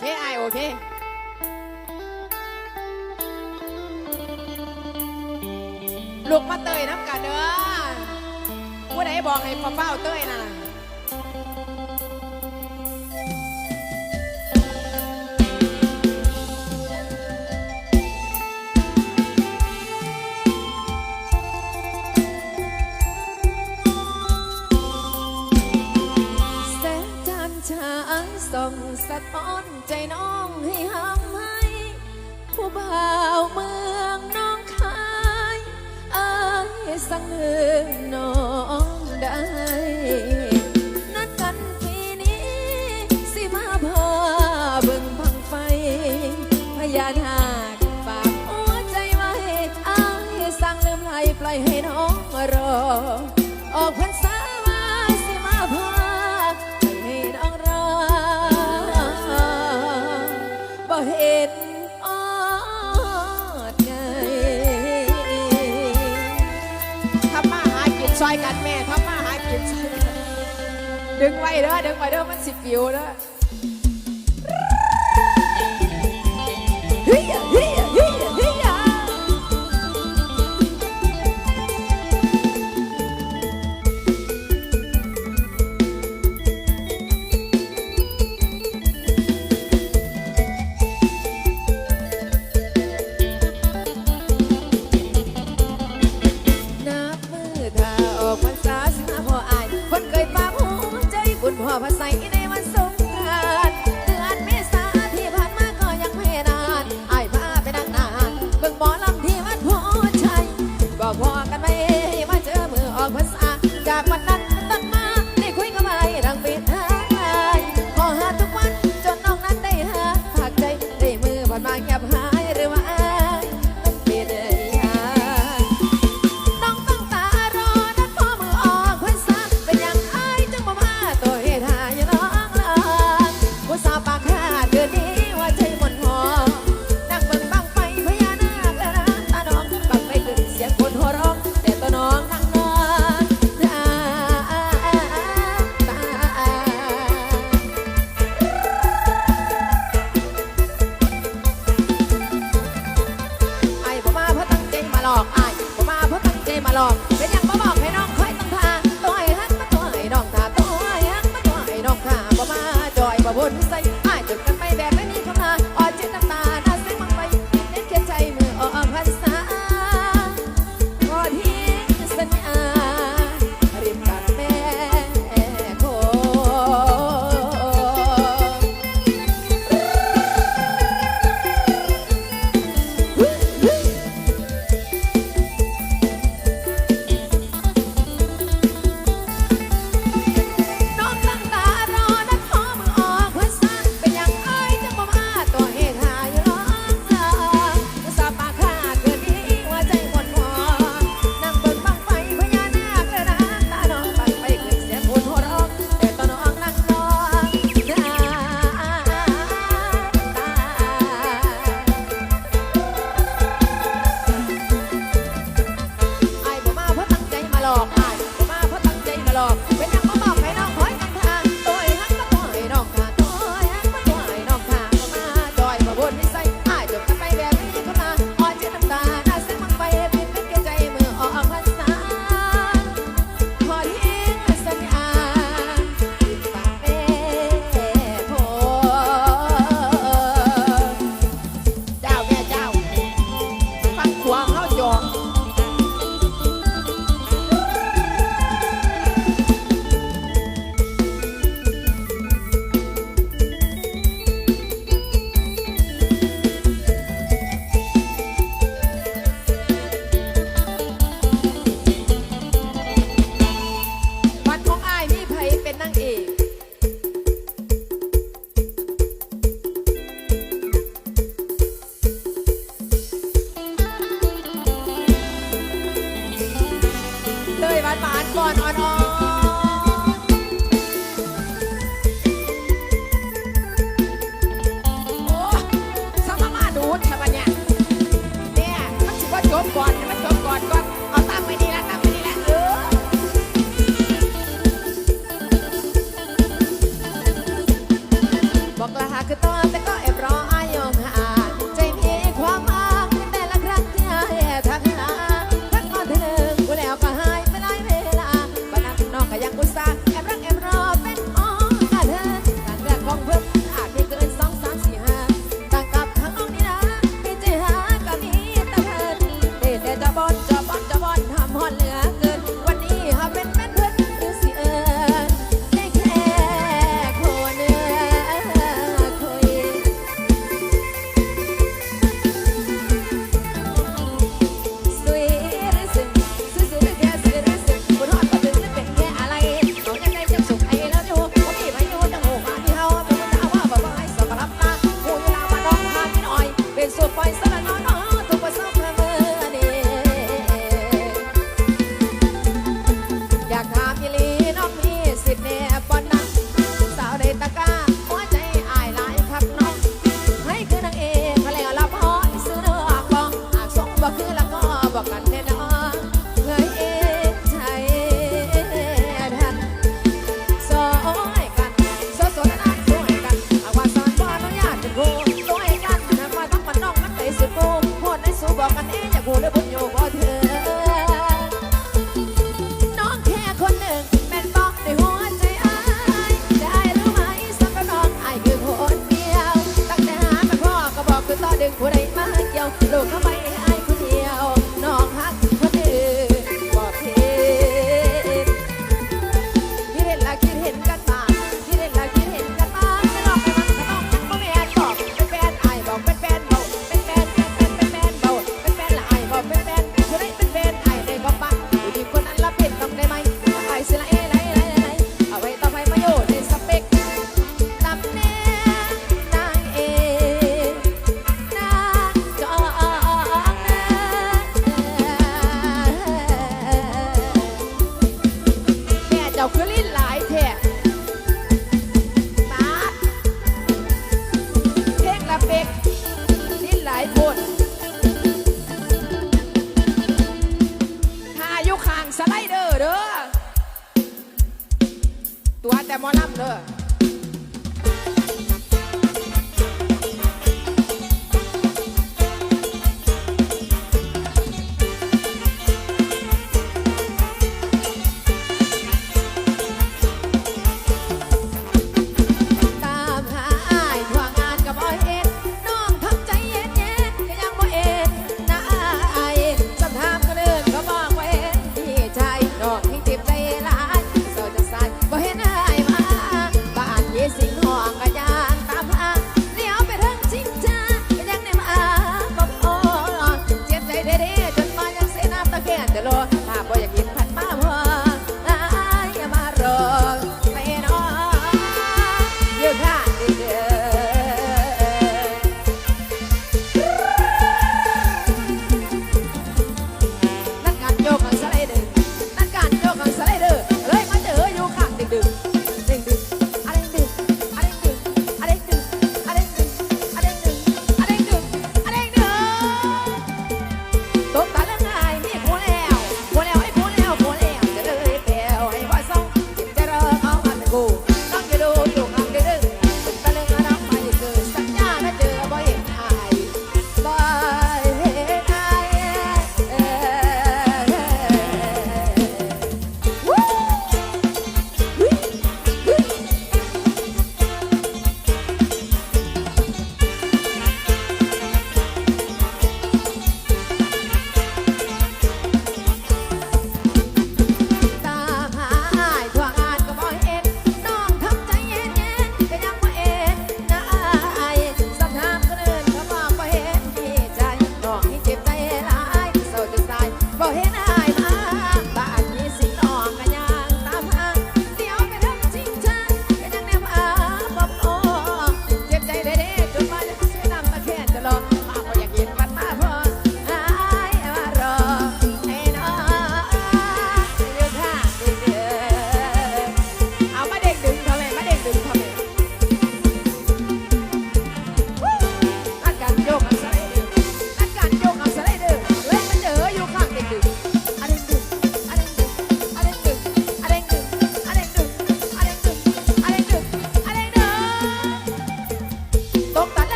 เคไอโอเคลูกมาเตยน้ำกันเด้อผู้ใดบอกให้ฟ้าเฝ้าเตยน่ะ อ้อนใจน้องให้ห้ามให้ ผู้บ่าวเมืองน้องคายอายสั่งเอินน้องได้นัดกันปีนี้ สิมาพอเบิ่งพังไฟพยานหากฝากหัวใจไว้อายสั่งลืมไหลปล่อยให้น้องรอ ออกพรรษา บ่เห็ดออดไงทำมาหากินซอยกันแม่ทำมาหากินซอยกันดึงไว้เด้อดึงไว้เด้อมันสิฟิวเด้อ song. แต่มอับเด้